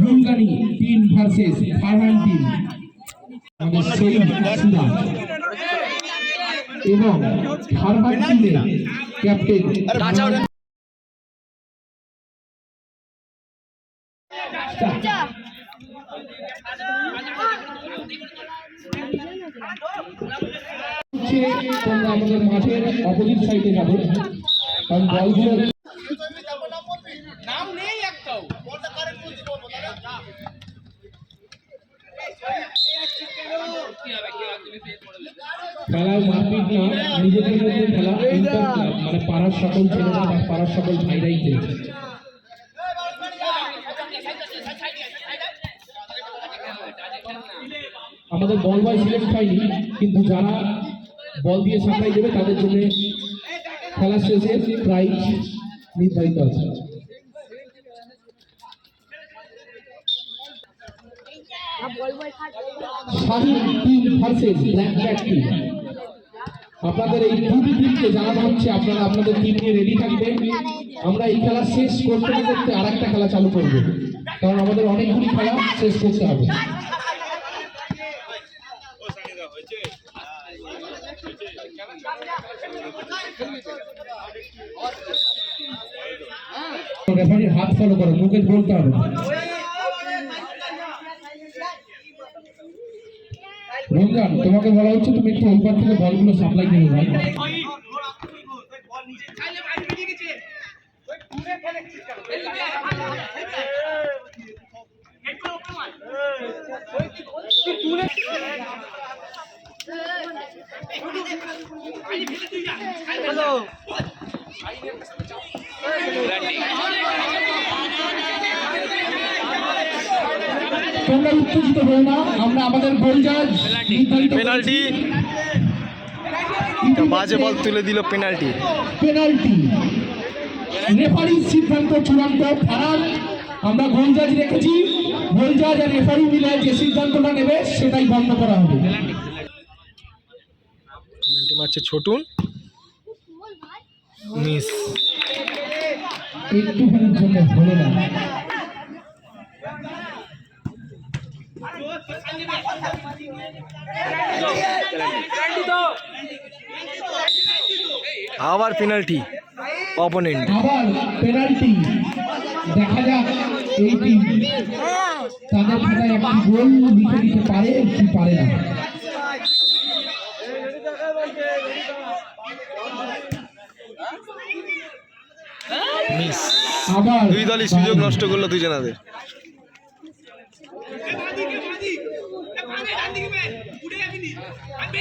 রুলগানি team versus Farhan team এবং ফারহান টিমের captain তোমরা আমাদের মাঠের অপোজিট সাইডে যাবে। কারণ বলগুলো নাম নেই একটাও খেলার মারপিট না নিজেদের মধ্যে খেলা ইন্টার ক্লাব মানে পাড়ার সকল ছেলেরা পাড়ার সকল ভাইরাই খেলছে আমাদের বল বয় সিলেক্ট হয়নি, কিন্তু যারা বল দিয়ে সাপ্লাই দেবে তাদের জন্য খেলা শেষে প্রাইজ নির্ধারিত আছে। Shahin, team versus black black team. আপনাদের এই দুটি টিমকে জানানো হচ্ছে আপনারা আপনাদের টিম নিয়ে রেডি থাকবেন। আমরা এই খেলা শেষ করতে না করতে আর একটা খেলা চালু করব। কারণ আমাদের অনেকগুলি খেলা শেষ করতে হবে। রেফারির হাত ফলো করো মুখে বলতে হবে। রমজান তোমাকে বলা হচ্ছে তুমি একটু ওপার থেকে বলগুলো সাপ্লাই করো ভাই। খাইলে বাইরে বেরিয়ে গেছে ওই ঘুরে ফেলেছিস কেন একটু ওপরে মার ওই কি তুই তুলে বাইরে ফেলে তুই যা হ্যালো তোমরা উত্তেজিত হও না আমরা আমাদের গোল জাজ পেনাল্টি বাজে বল তুলে দিল পেনাল্টি পেনাল্টি রেফারির সিদ্ধান্ত চূড়ান্ত খারাপ আমরা গোল জাজ রেখেছি। গোল জাজ আর রেফারি মিলে যে সিদ্ধান্তটা নেবে সেটাই বন্ধ করা হবে। পেনাল্টি মারছে ছোটুন। মিস একটুখানির জন্য হলো না। আবার পেনাল্টি অপোনেন্ট আবার পেনাল্টি দেখা যাক এই টিম তাদের খাতায় একটি গোল লিখে দিতে পারে কি পারে না। মিস। দুই দলই সুযোগ নষ্ট করল দুজনাদের।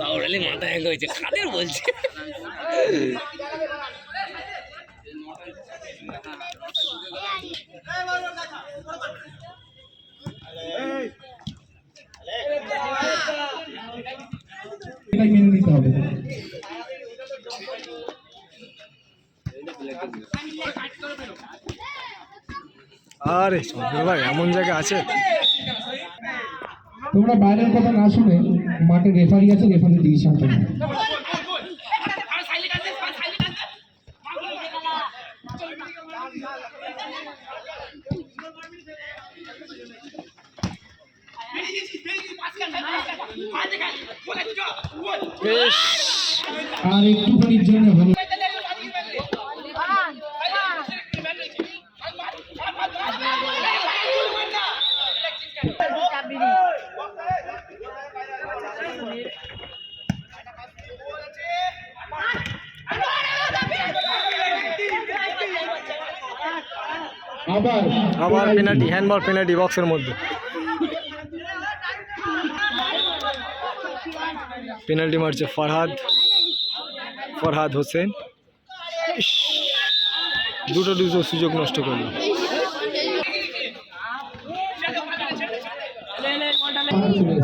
বাউরালি মাথা হ্যাং হয়েছে। কাদের বলছে? মেনে নিতে হবে আরে চন্দ্র ভাই, এমন জায়গা আছে? তোমরা বাইরের কথা না শুনে মাঠে রেফারি আছে রেফারি ডিসিশন তোমরা আর সাইলে কাটতে আর আবার পেনাল্টি হ্যান্ডবল পেনাল্টি বক্সের মধ্যে। পেনাল্টি মারছে ফরহাদ ফরহাদ হোসেন দুটো দুটো সুযোগ নষ্ট করল। পাহাড় চলে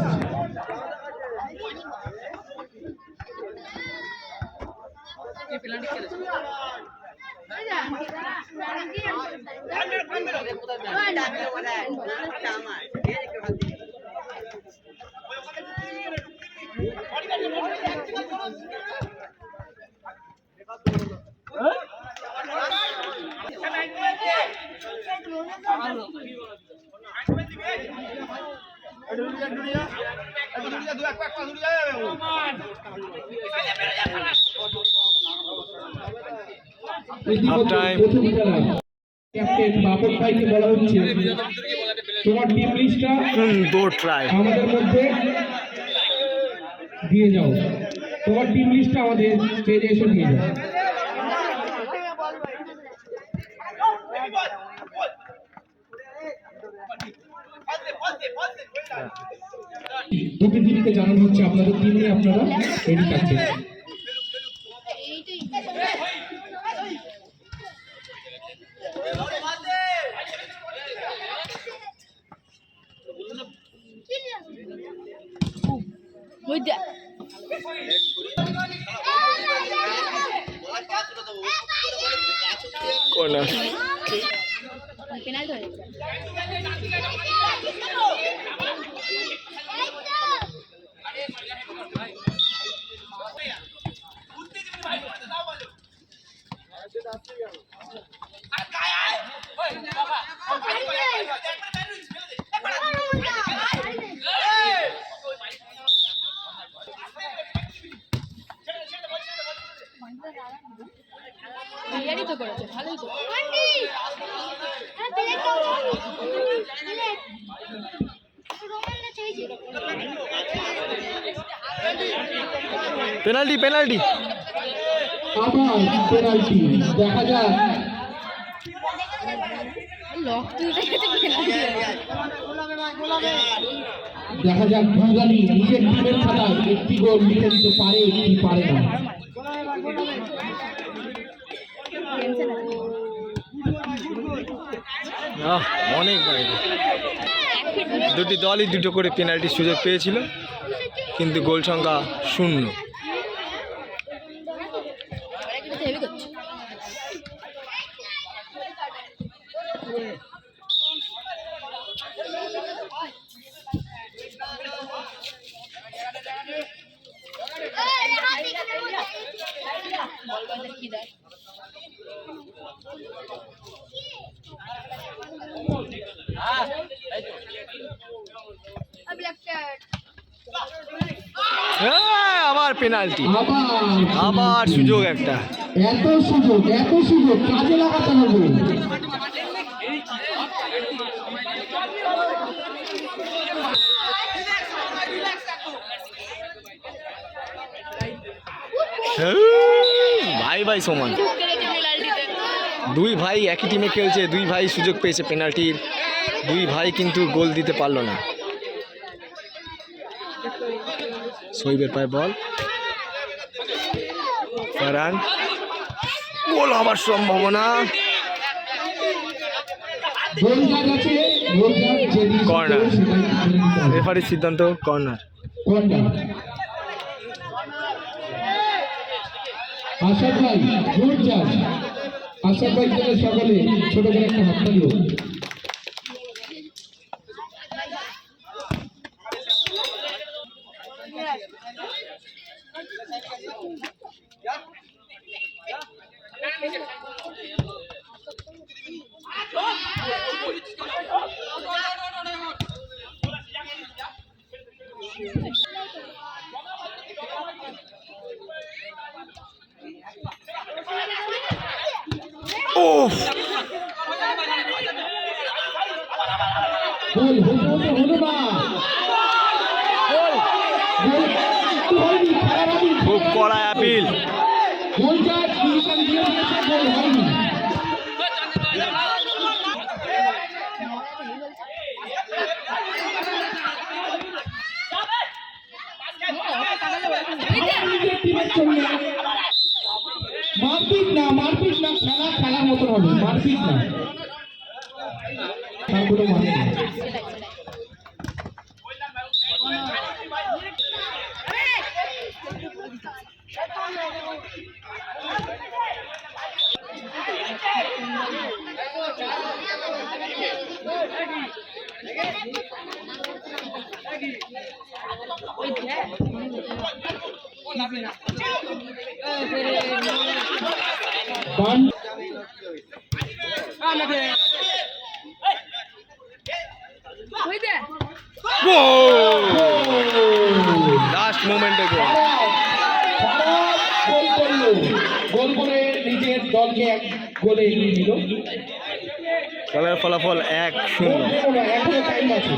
Half time. খেলা বাপন ভাইকে বলা হচ্ছে। তোমার টিম লিস্টটা আমাদের মধ্যে দিয়ে যাও। তোমার টিম লিস্টটা আমাদের স্টেজে এসে দিয়ে যাও। দুটি টিমকে জানানো হচ্ছে আপনাদের টিম নিয়ে আপনারা রেডি থাকছেন। পেনাল্টি হয়ে বিরিয়ানি তো করেছে ভালোই তো। Penalty penalty. আবার পেনাল্টি দেখা যাক। দেখা নিজের টিমের খাতায় একটি গোল লিখে দিতে পারে কি পারে না। অনেক বাইরে। দুটি দলই দুটো করে পেনাল্টির সুযোগ পেয়েছিল কিন্তু গোল সংখ্যা শূন্য হেভি করছে কি দেয় হ্যাঁ, আবার পেনাল্টি আবার আবার সুযোগ একটা। এত সুযোগ এত সুযোগ কাজে লাগাতে হবে। হ্যাঁ, ভাই ভাই সমান। দুই ভাই একই টিমে খেলছে, দুই ভাই সুযোগ পেয়েছে পেনাল্টির দুই ভাই কিন্তু গোল দিতে পারল না। সৈবের পায় বল। ফারহান। গোল হবার সম্ভাবনা। গোল যার আছে গোল যার যে দিয়েছে Corner. গোল সেটাই ধরে নিতে হবে। রেফারির সিদ্ধান্ত কর্নার কর্নার আশাদ ভাই গুড জাজ আশাদ ভাই থেকে সকলে ছোট করে একটা হতে হতে হলো না হয়নি খুব কড়া অ্যাপিল মতন হবে মারপিট না তার মানে One. লাস্ট মোমেন্টে গোল! গোল করল গোল। করে নিজের দলকে এক গোলে এগিয়ে নিল খেলার ফলাফল এক শূন্য। হলো না, এখনও টাইম আছে।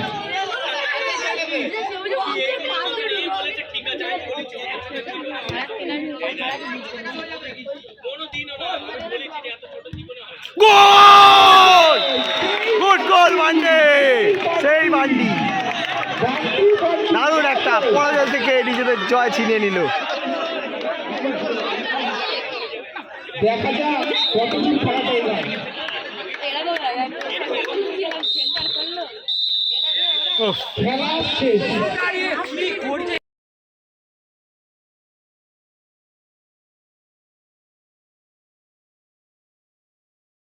গোল! গুড গোল বান্ডে সেই বান্টি। দারুণ একটা পরাজয় থেকে নিজেদের জয় ছিনিয়ে নিল। দেখা যাক কতদূর খেলা যায়। খেলা শেষ।